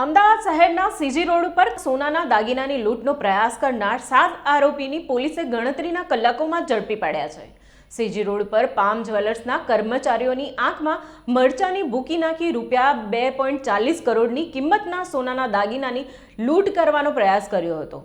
અમદાવાદ શહેરના CG road ઉપર સોનાના દાગીનાની લૂંટનો પ્રયાસ કરનાર સાત આરોપીની પોલીસે ગણતરીના કલાકોમાં ઝડપી પાડ્યા છે. સીજી રોડ પર પામ જ્વેલર્સના કર્મચારીઓની આંખમાં મરચાની ભૂકી નાખી રૂપિયા બે પોઈન્ટ ચાલીસ કરોડની કિંમતના સોનાના દાગીનાની લૂંટ કરવાનો પ્રયાસ કર્યો હતો.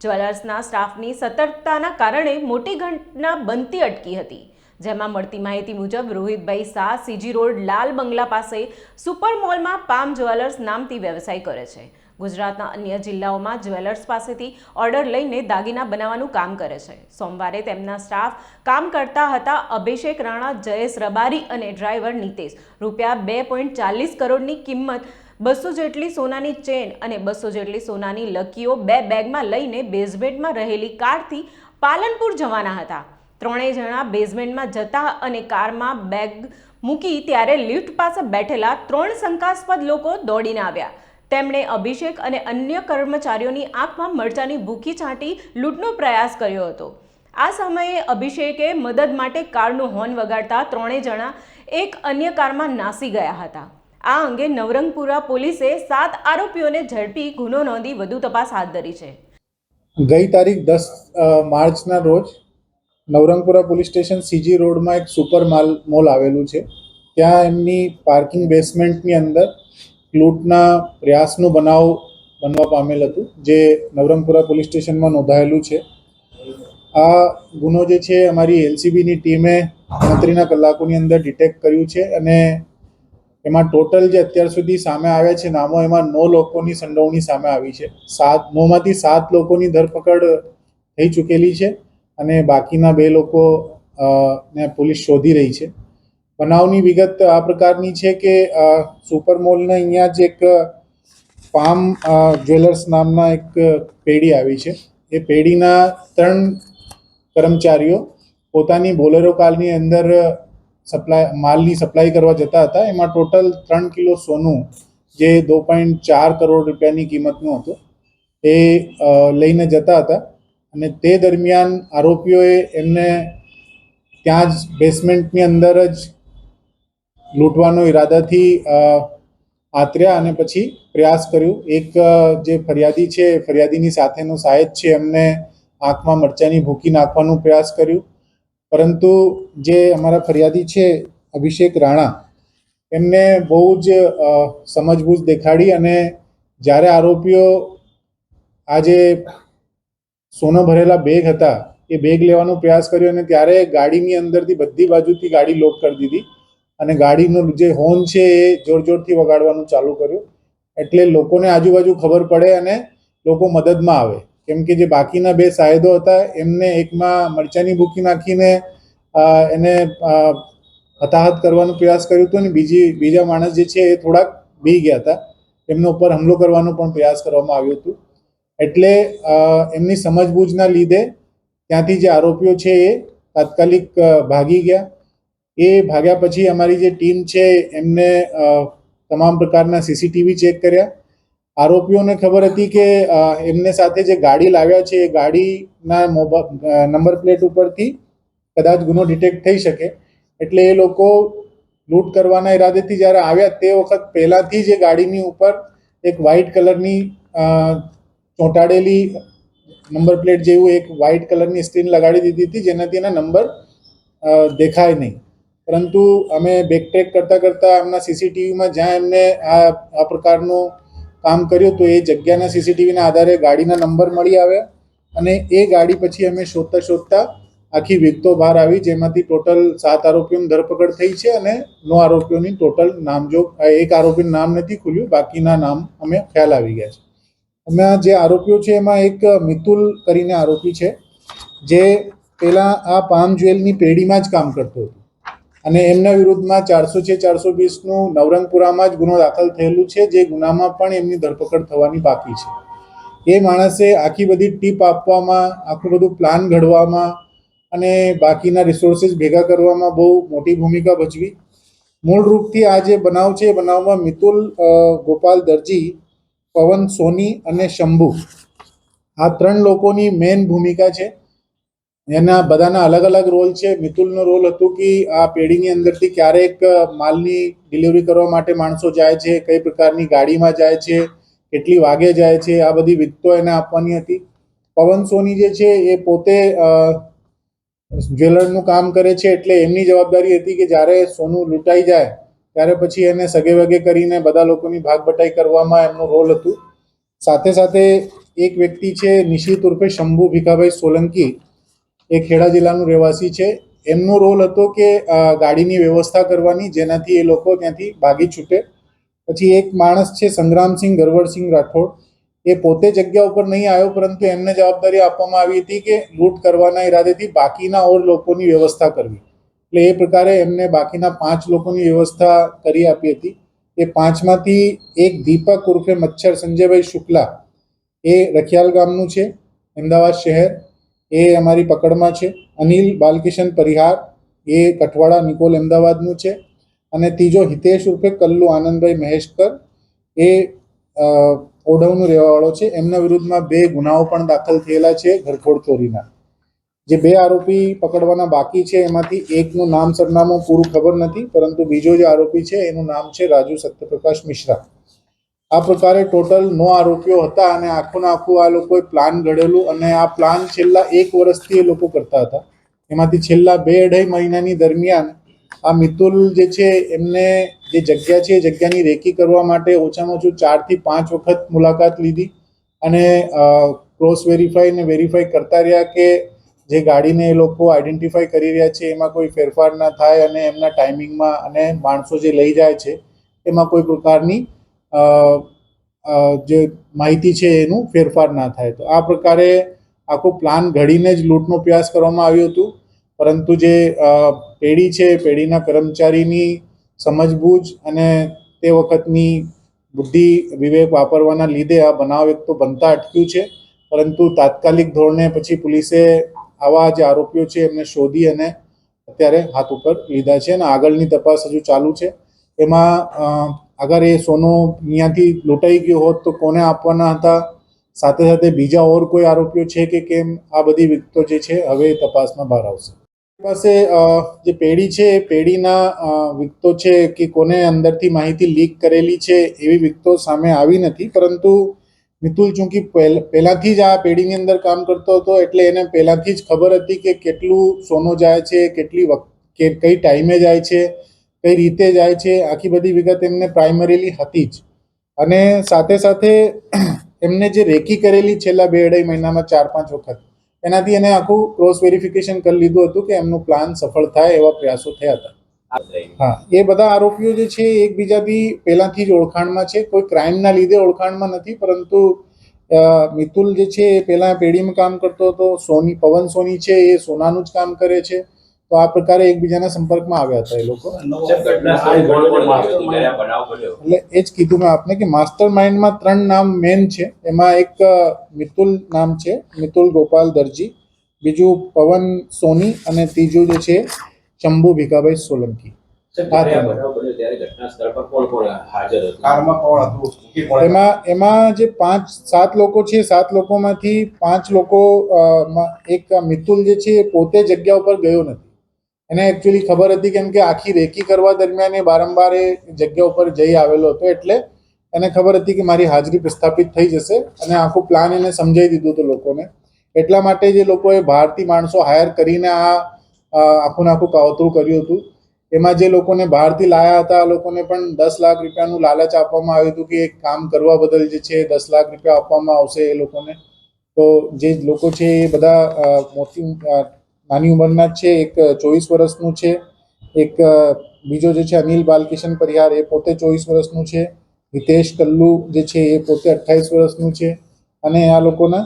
જ્વેલર્સના સ્ટાફની સતર્કતાના કારણે મોટી ઘટના બનતી અટકી હતી. જેમાં મળતી માહિતી મુજબ રોહિતભાઈ શાહ સીજી રોડ લાલ બંગલા પાસે સુપર મોલમાં પામ જ્વેલર્સ નામથી વ્યવસાય કરે છે. ગુજરાતના અન્ય જિલ્લાઓમાં જ્વેલર્સ પાસેથી ઓર્ડર લઈને દાગીના બનાવવાનું કામ કરે છે. સોમવારે તેમના સ્ટાફ કામ કરતા હતા અભિષેક રાણા, જયેશ રબારી અને ડ્રાઈવર નીતેશ. રૂપિયા બે પોઈન્ટ ચાલીસ કરોડની કિંમત, બસો જેટલી સોનાની ચેન અને બસો જેટલી સોનાની લકીઓ બે બેગમાં લઈને બેઝમેન્ટમાં રહેલી કારથી પાલનપુર જવાના હતા. ત્રણેય જણા બેઝમેન્ટમાં જતા અને કારમાં બેગ મૂકી ત્યારે લિફ્ટ પાસે બેઠેલા ત્રણ શંકાસ્પદ લોકો દોડીને આવ્યા. તેમણે અભિષેક અને અન્ય કર્મચારીઓની આંખમાં મરચાની ભૂખી છાંટી લૂંટનો પ્રયાસ કર્યો હતો. આ સમયે અભિષેકે મદદ માટે કારનું હોર્ન વગાડતા ત્રણેય જણા એક અન્ય કારમાં નાસી ગયા હતા. આ અંગે નવરંગપુરા પોલીસે સાત આરોપીઓને ઝડપી ગુનો નોંધી વધુ તપાસ હાથ ધરી છે. ગઈ તારીખ દસ માર્ચના રોજ નવરંગપુરા પોલીસ સ્ટેશન સીજી રોડમાં એક સુપર માલ, મોલ આવેલું છે. ત્યાં એમની પાર્કિંગ બેસમેન્ટની અંદર લૂંટના પ્રયાસનું બનાવ બનવા પામેલ હતું, જે નવરંગપુરા પોલીસ સ્ટેશનમાં નોંધાયેલું છે. આ ગુનો જે છે, અમારી એલસીબીની ટીમે ગણતરીના કલાકોની અંદર ડિટેક્ટ કર્યું છે અને એમાં ટોટલ જે અત્યાર સુધી સામે આવ્યા છે નામો, એમાં નવ લોકોની સંડોવણી સામે આવી છે. સાત, નવમાંથી સાત લોકોની ધરપકડ થઈ ચૂકેલી છે. અને બાકીના બે લોકો ને પોલીસ શોધી રહી છે. બનાવની વિગત આ પ્રકારની છે કે સુપર મોલના અહીંયા જ એક પામ જ્વેલર્સ નામના એક પેઢી આવી છે. એ પેઢીના ત્રણ કર્મચારીઓ પોતાની બોલેરો કારની અંદર સપ્લાય, માલની સપ્લાય કરવા જતા હતા. એમાં ટોટલ ત્રણ કિલો સોનું, જે દો પોઈન્ટ ચાર કરોડ રૂપિયાની કિંમતનું હતું, એ લઈને જતા હતા. અને તે દરમિયાન આરોપીઓએ એમને ત્યાં જ બેસમેન્ટની અંદર જ લૂંટવાનો ઈરાદાથી આતર્યા અને પછી પ્રયાસ કર્યો. એક જે ફરિયાદી છે ફરિયાદીની સાથેનો સાહેબ છે, એમને આંખમાં મરચાની ભૂકી નાખવાનો પ્રયાસ કર્યો. પરંતુ જે અમારા ફરિયાદી છે, અભિષેક રાણા, એમને બહુ જ સમજબૂજ દેખાડી અને જ્યારે આરોપીઓ આ જે સોનો ભરેલા બેગ હતા, એ બેગ લેવાનો પ્રયાસ કર્યો અને ત્યારે ગાડીની અંદરથી બધી બાજુથી ગાડી લોક કરી દીધી અને ગાડીનો જે હોર્ન છે એ જોર જોરથી વગાડવાનું ચાલુ કર્યું. એટલે લોકોને આજુબાજુ ખબર પડે અને લોકો મદદમાં આવે. કેમ કે જે બાકીના બે સાહેદો હતા, એમને એકમાં મરચાની ભૂકી નાખીને એને હતાહત કરવાનો પ્રયાસ કર્યો હતો અને બીજી, બીજા માણસ જે છે એ થોડાક બી ગયા હતા. એમના ઉપર હુમલો કરવાનો પણ પ્રયાસ કરવામાં આવ્યો હતો. એટલે એમની સમજબૂજના લીધે ત્યાંથી જે આરોપીઓ છે એ તાત્કાલિક ભાગી ગયા. એ ભાગ્યા પછી અમારી જે ટીમ છે એમને તમામ પ્રકારના સીસીટીવી ચેક કર્યા. આરોપીઓને ખબર હતી કે એમને સાથે જે ગાડી લાવ્યા છે એ ગાડીના મોબા નંબર પ્લેટ ઉપરથી કદાચ ગુનો ડિટેક્ટ થઈ શકે. એટલે એ લોકો લૂંટ કરવાના ઈરાદેથી જ્યારે આવ્યા તે વખત પહેલાંથી જ એ ગાડીની ઉપર એક વ્હાઇટ કલરની ચોંટાડેલી નંબર પ્લેટ જેવું એક વ્હાઇટ કલરની સ્ક્રીન લગાડી દીધી હતી, જેનાથી એના નંબર દેખાય નહીં. પરંતુ અમે બેકટ્રેક કરતાં કરતાં એમના સીસીટીવીમાં જ્યાં એમને આ આ પ્રકારનું કામ કર્યું તો એ જગ્યાના સીસીટીવીના આધારે ગાડીના નંબર મળી આવ્યા અને એ ગાડી પછી અમે શોધતા શોધતા આખી વિગતો બહાર આવી, જેમાંથી ટોટલ સાત આરોપીઓની ધરપકડ થઈ છે અને નવ આરોપીઓની ટોટલ નામજોગ, એક આરોપીનું નામ નથી ખુલ્યું, બાકીના નામ અમે ખ્યાલ આવી ગયા છે. એમાં જે આરોપીઓ છે, એમાં એક મિતુલ કરીને આરોપી છે, જે પેલા આ પામ જ્વેલની પેઢીમાં જ કામ કરતો હતો. અને એમના વિરુદ્ધમાં ચારસો છે, ચારસો વીસનું નવરંગપુરામાં જ ગુનો દાખલ થયેલું છે, જે ગુનામાં પણ એમની ધરપકડ થવાની બાકી છે. એ માણસે આખી બધી ટીપ આપવામાં, આખું બધું પ્લાન ઘડવામાં અને બાકીના રિસોર્સિસ ભેગા કરવામાં બહુ મોટી ભૂમિકા ભજવી. મૂળ રૂપથી આ જે બનાવ છે, એ બનાવમાં મિતુલ ગોપાલ દરજી પવન, સોની અને શંભુ. આ ત્રણ લોકોની મેઇન ભૂમિકા છે. એના બધાના અલગ અલગ રોલ છે. મિતુલનો રોલ હતો કે આ પેઢીની અંદરથી ક્યારેક માલની ડિલિવરી કરવા માટે માણસો જાય છે, કઈ પ્રકારની ગાડીમાં જાય છે, કેટલી વાગે જાય છે, આ બધી વિગતો એને આપવાની હતી. પવન, સોની જે છે એ પોતે જ્વેલરનું કામ કરે છે એટલે એમની જવાબદારી હતી કે જ્યારે સોનું લૂંટાઈ જાય ત્યારે પછી એને સગે વગે કરીને બધા લોકોની ભાગ બટાઈ કરવામાં એમનો રોલ હતું. સાથે સાથે એક વ્યક્તિ છે નિશિત ઉર્ફે શંભુ ભીખાભાઈ સોલંકી. એ ખેડા જિલ્લાનું રહેવાસી છે. એમનો રોલ હતો કે ગાડીની વ્યવસ્થા કરવાની જેનાથી એ લોકો ત્યાંથી ભાગી છૂટે. પછી એક માણસ છે સંગ્રામસિંહ ગરવરસિંહ રાઠોડ. એ પોતે જગ્યા ઉપર નહીં આવ્યો, પરંતુ એમને જવાબદારી આપવામાં આવી હતી કે લૂંટ કરવાના ઈરાદેથી બાકીના ઓર લોકોની વ્યવસ્થા કરવી. એટલે એ પ્રકારે એમને બાકીના પાંચ લોકોની વ્યવસ્થા કરી આપી હતી. એ પાંચમાંથી એક દીપક ઉર્ફે મચ્છર સંજયભાઈ શુક્લા, એ રખિયાલ ગામનું છે, અમદાવાદ શહેર. એ અમારી પકડમાં છે. અનિલ બાલકિશન પરિહાર, એ કઠવાડા નિકોલ અમદાવાદનું છે. અને ત્રીજો હિતેશ ઉર્ફે કલ્લુ આનંદભાઈ મહેશકર, એ ઓઢવનું રહેવાવાળો છે. એમના વિરુદ્ધમાં બે ગુનાઓ પણ દાખલ થયેલા છે ઘરફોડ ચોરીના. જે બે આરોપી પકડવાના બાકી છે, એમાંથી એકનું નામ સરનામું પૂરું ખબર નથી, પરંતુ બીજો જે આરોપી છે, એનું નામ છે રાજુ સત્યપ્રકાશ મિશ્રા. આ પ્રકારે ટોટલ નો આરોપીઓ હતા અને આખું આખું આ લોકોએ પ્લાન ઘડેલું અને આ પ્લાન છેલ્લા એક વર્ષથી એ લોકો કરતા હતા. એમાંથી છેલ્લા બે અઢાઈ મહિનાની દરમિયાન આ મિતુલ જે છે, એમને જે જગ્યા છે, એ જગ્યાની રેકી કરવા માટે ઓછામાં ઓછું ચારથી પાંચ વખત મુલાકાત લીધી અને ક્રોસ વેરીફાઈ ને વેરીફાઈ કરતા રહ્યા કે જે ગાડીને એ લોકો આઈડેન્ટિફાઈ કરી રહ્યા છે, એમાં કોઈ ફેરફાર ના થાય અને એમના ટાઈમિંગમાં અને માણસો જે લઈ જાય છે, એમાં કોઈ પ્રકારની જે માહિતી છે એનું ફેરફાર ના થાય. તો આ પ્રકારે આખો પ્લાન ઘડીને જ લૂંટનો પ્રયાસ કરવામાં આવ્યું હતું. પરંતુ જે પેઢી છે, પેઢીના કર્મચારીની સમજબૂજ અને તે વખતની બુદ્ધિ, વિવેક વાપરવાના લીધે આ બનાવ એક તો બનતા અટક્યું છે. પરંતુ તાત્કાલિક ધોરણે પછી પોલીસે આવા જે આરોપીઓ છે, એમને શોધી અને અત્યારે હાથ ઉપર લીધા છે અને આગળની તપાસ હજુ ચાલુ છે. એમાં અગર એ સોનો અહીંયાથી લૂંટાઈ ગયો હોત તો કોને આપવાના હતા? સાથે સાથે બીજા ઓર કોઈ આરોપીઓ છે કે કેમ? આ બધી વિગતો જે છે, હવે તપાસમાં બહાર આવશે. પાસે જે પેઢી છે, એ પેઢીના વિગતો છે કે કોને અંદરથી માહિતી લીક કરેલી છે એવી વિગતો સામે આવી નથી. પરંતુ મિતુલ, ચૂંકી પહેલ- પહેલાથી જ આ પેઢીની અંદર કામ કરતો હતો, એટલે એને પહેલાંથી જ ખબર હતી કે કેટલું સોનું જાય છે, કેટલી વખત કઈ ટાઈમે જાય છે, કઈ રીતે જાય છે, આખી બધી વિગત એમને પ્રાઇમરીલી હતી જ. અને સાથે સાથે એમને જે રેકી કરેલી છેલ્લા બે અઢાઈ મહિનામાં ચાર પાંચ વખત, એનાથી એને આખું ક્રોસ વેરિફિકેશન કરી લીધું હતું કે એમનું પ્લાન સફળ થાય એવા પ્રયાસો થયા હતા. હા. એ બધા આરોપીઓ જે છે એકબીજાથી પહેલાથી જ ઓળખાણમાં છે. કોઈ ક્રાઇમના લીધે ઓળખાણમાં નથી પરંતુ મિતુલ જે છે એ પહેલા પેઢીમાં કામ કરતો હતો. સોની પવન સોની છે એ સોનાનું જ કામ કરે છે. તો આ પ્રકારે એકબીજાના સંપર્કમાં આવ્યા હતા એ લોકો. એટલે એ જ કીધું મેં આપને કે માસ્ટર માઇન્ડમાં ત્રણ નામ મેન છે. એમાં એક મિતુલ નામ છે મિતુલ ગોપાલ દરજી. બીજું પવન સોની અને ત્રીજું જે છે શંભુ ભીખાભાઈ સોલંકી. સાહેબ, હા, જ્યારે આ તમે. બનાવ બન્યો ત્યારે ઘટના સ્થળ પર કોણ કોણ હાજર હતું? કારમાં કોણ હતું? કે કોણ એમાં એમાં જે પાંચ સાત લોકો છે સાત લોકોમાંથી પાંચ લોકો એક મિતુલ જે છે એ પોતે જગ્યા ઉપર ગયો નથી. એને એકચ્યુઅલી ખબર હતી કેમ કે આખી રેકી કરવા દરમિયાન એ વારંવાર એ જગ્યા ઉપર જઈ આવેલો હતો એટલે એને ખબર હતી કે મારી હાજરી પ્રસ્થાપિત થઈ જશે અને આખો પ્લાન એને સમજાવી દીધું હતું લોકોને. એટલા માટે જે લોકોએ બહારથી માણસો હાયર કરીને આ આખું આખું કાવતરું કર્યું હતું. એમાં જે લોકોને બહારથી લાયા હતા, આ લોકોને પણ દસ લાખ રૂપિયાનું લાલચ આપવામાં આવ્યું હતું કે એક કામ કરવા બદલ જે છે દસ લાખ રૂપિયા આપવામાં આવશે એ લોકોને. તો જે લોકો છે એ બધા મોટી નાની ઉંમરના જ છે, એક ચોવીસ વર્ષનું છે, એક બીજો જે છે અનિલ બાલકિશન પરિહાર, એ પોતે ચોવીસ વર્ષનું છે, હિતેશ કલ્લુ જે છે એ પોતે અઠ્ઠાવીસ વર્ષનું છે, અને આ લોકોના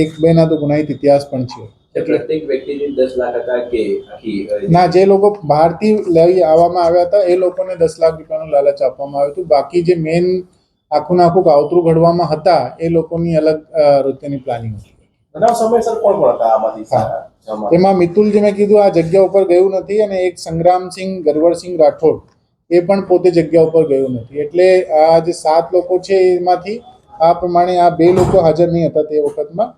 એક બેના તો ગુનાહિત ઇતિહાસ પણ છે. પ્રત્યેક વ્યક્તિને દસ લાખ હતા કે આખી ના જે લોકો બહારથી લઈ આવવામાં આવ્યા હતા એ લોકોને દસ લાખ રૂપિયાનું લાલચ આપવામાં આવ્યું હતું. બાકી જે મેન આખું આખું કાવતરું ઘડવામાં હતા એ લોકોની અલગ નૃત્યની રૂપિયાની પ્લાનિંગ હતી સમયસર કોણ કોણ હતા આમાંથી એમાં મિતુલ જે મેં કીધું આ જગ્યા ઉપર ગયું નથી અને એક સંગ્રામસિંહ ગરવરસિંહ રાઠોડ એ પણ પોતે જગ્યા ઉપર ગયું નથી. એટલે આ જે સાત લોકો છે એમાંથી આ પ્રમાણે આ બે લોકો હાજર નહીં હતા તે વખતમાં.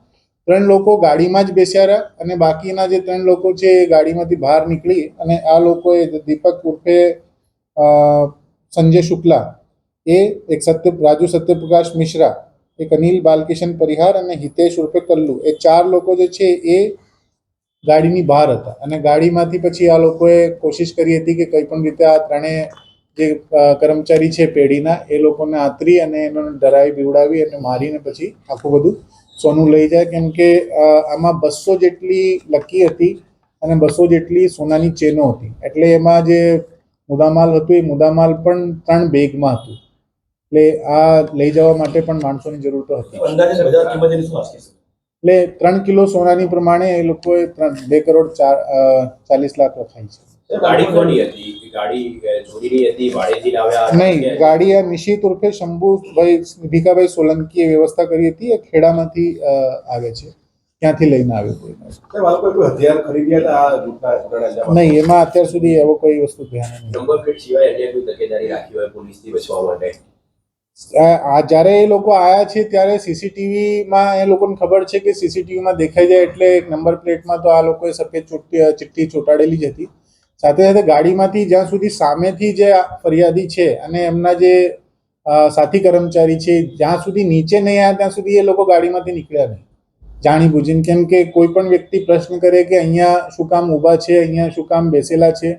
ત્રણ લોકો ગાડીમાં જ બેસ્યા રહ્યા અને બાકીના જે ત્રણ લોકો છે એ ગાડીમાંથી બહાર નીકળી અને આ લોકોએ દીપક ઉર્ફે સંજય શુક્લા, એ એક સત્ય, રાજુ સત્યપ્રકાશ મિશ્રા, એક અનિલ બાલકિશન પરિહાર અને હિતેશ ઉર્ફે કલ્લુ, એ ચાર લોકો જે છે એ ગાડીની બહાર હતા અને ગાડીમાંથી પછી આ લોકોએ કોશિશ કરી હતી કે કંઈ પણ રીતે આ ત્રણેય જે કર્મચારી છે પેઢીના એ લોકોને આતરી અને એનો ડરાવી બીવડાવી અને મારીને પછી આખું બધું સોનું લઈ જાય કેમ કે આમાં બસો જેટલી લકી હતી અને બસો જેટલી સોનાની ચેનો હતી. એટલે એમાં જે મુદ્દામાલ હતું એ મુદ્દામાલ પણ ત્રણ બેગમાં હતું. એટલે આ લઈ જવા માટે પણ માણસોની જરૂર તો હતી. એટલે ત્રણ કિલો સોનાની પ્રમાણે એ લોકોએ ત્રણ બે કરોડ ચાર ચાલીસ લાખ રખાઈ છે. ગાડી કોની હતી? ગાડી ચોરીની હતી ભાડેથી લાવ્યા નહીં ગાડી આ નિશિત ઉર્ફે શંભુભાઈ ભીખાભાઈ સોલંકીએ વ્યવસ્થા કરી હતી એ ખેડામાંથી આવે છે. ત્યાંથી લઈને આવ્યો? નહીં એમાં અત્યાર સુધી એવો કોઈ વસ્તુ ધ્યાન નહીં નંબર પ્લેટ સિવાય અન્ય કોઈ તકેદારી રાખી હોય પોલીસથી બચવા માટે? આ જ્યારે એ લોકો આયા છે ત્યારે સીસીટીવીમાં એ લોકોને ખબર છે કે સીસીટીવીમાં દેખાઈ જાય એટલે એક નંબર પ્લેટમાં તો આ લોકોએ સફેદ ચુટ્ટી ચિઠ્ઠી ચોંટાડેલી જ હતી. સાથે સાથે ગાડીમાંથી જ્યાં સુધી સામેથી જે ફરિયાદી છે અને એમના જે સાથી કર્મચારી છે, જ્યાં સુધી નીચે નહીં આવ્યા ત્યાં સુધી એ લોકો ગાડીમાંથી નીકળ્યા નહીં. જાણી બુજીને કેમ કે કોઈ પણ વ્યક્તિ પ્રશ્ન કરે કે અહીંયા શું કામ ઊભા છે, અહીંયા શું કામ બેસેલા છે,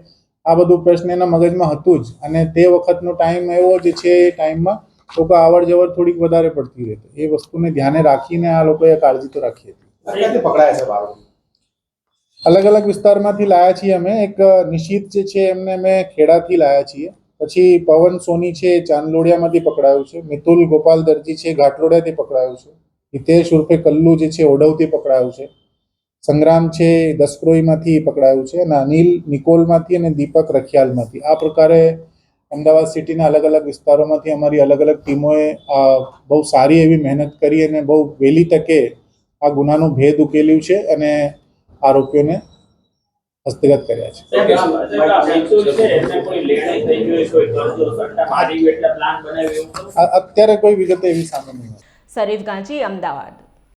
આ બધું પ્રશ્ન એના મગજમાં હતું જ. અને તે વખતનો ટાઈમ એવો જે છે એ ટાઈમમાં લોકો આવડ જવડ થોડીક વધારે પડતી રહેતી. એ વસ્તુને ધ્યાને રાખીને આ લોકોએ કાળજી તો રાખી હતી. પકડાયા છે અલગ અલગ વિસ્તારમાંથી લાયા છીએ અમે. એક નિશિત જે છે એમને અમે ખેડાથી લાયા છીએ. પછી પવન સોની છે ચાંદલોડિયામાંથી પકડાયું છે. મિતુલ ગોપાલ દરજી છે ઘાટલોડિયાથી પકડાયું છે. હિતેશ ઉર્ફે કલ્લુ જે છે ઓડવથી પકડાયું છે. સંગ્રામ છે દસક્રોઈમાંથી પકડાયું છે અને અનિલ નિકોલમાંથી અને દીપક રખિયાલમાંથી. આ પ્રકારે અમદાવાદ સિટીના અલગ અલગ વિસ્તારોમાંથી અમારી અલગ અલગ ટીમોએ આ બહુ સારી એવી મહેનત કરી અને બહુ વહેલી તકે આ ગુનાનું ભેદ ઉકેલ્યું છે અને આરોપીઓને હસ્તગત કર્યા છે. અત્યારે કોઈ વિગત એવી સામે નહીં. શરીફ ગાંચી અમદાવાદ.